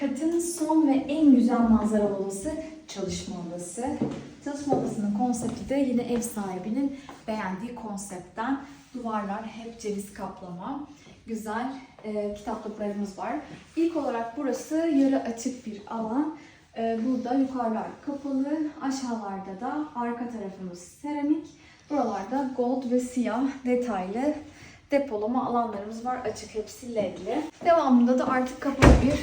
Katın son ve en güzel manzaralı odası çalışma odası. Çalışma odasının konsepti de yine ev sahibinin beğendiği konseptten. Duvarlar hep ceviz kaplama. Güzel e, kitaplıklarımız var. İlk olarak burası yarı açık bir alan. E, burada yukarılar kapalı, aşağılarda da arka tarafımız seramik. Buralarda gold ve siyah detaylı depolama alanlarımız var. Açık hepsi ledli. Devamında da artık kapalı bir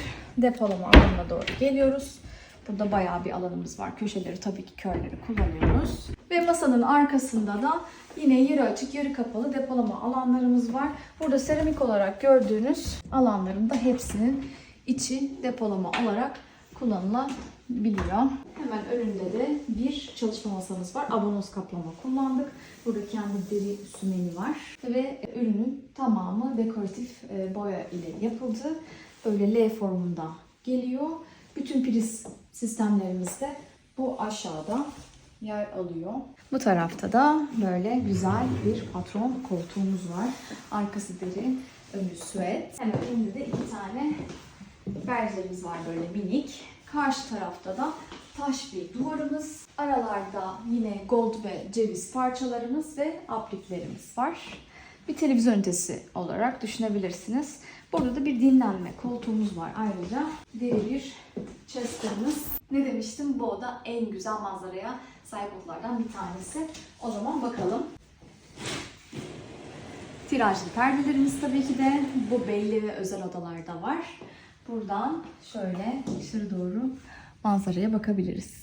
depolama alanına doğru geliyoruz. Burada bayağı bir alanımız var. Köşeleri tabii ki körleri kullanıyoruz. Ve masanın arkasında da yine yarı açık, yarı kapalı depolama alanlarımız var. Burada seramik olarak gördüğünüz alanların da hepsinin içi depolama olarak kullanılabiliyor. Hemen önünde de bir çalışma masamız var. Abonoz kaplama kullandık. Burada kendi deri sümeni var. Ve ürünün tamamı dekoratif e, boya ile yapıldı. Böyle L formunda geliyor. Bütün priz sistemlerimiz de bu aşağıda yer alıyor. Bu tarafta da böyle güzel bir patron koltuğumuz var. Arkası deri, önü süet. Hemen önünde de iki tane berjerimiz var böyle minik. Karşı tarafta da taş bir duvarımız. Aralarda yine gold ve ceviz parçalarımız ve apliklerimiz var. Bir televizyon ünitesi olarak düşünebilirsiniz. Burada da bir dinlenme koltuğumuz var ayrıca. Deri bir chester'ımız. Ne demiştim? Bu oda en güzel manzaraya sahip odalardan bir tanesi. O zaman bakalım. Tirajlı perdelerimiz tabii ki de bu belli ve özel odalarda var. Buradan şöyle dışarı doğru manzaraya bakabiliriz.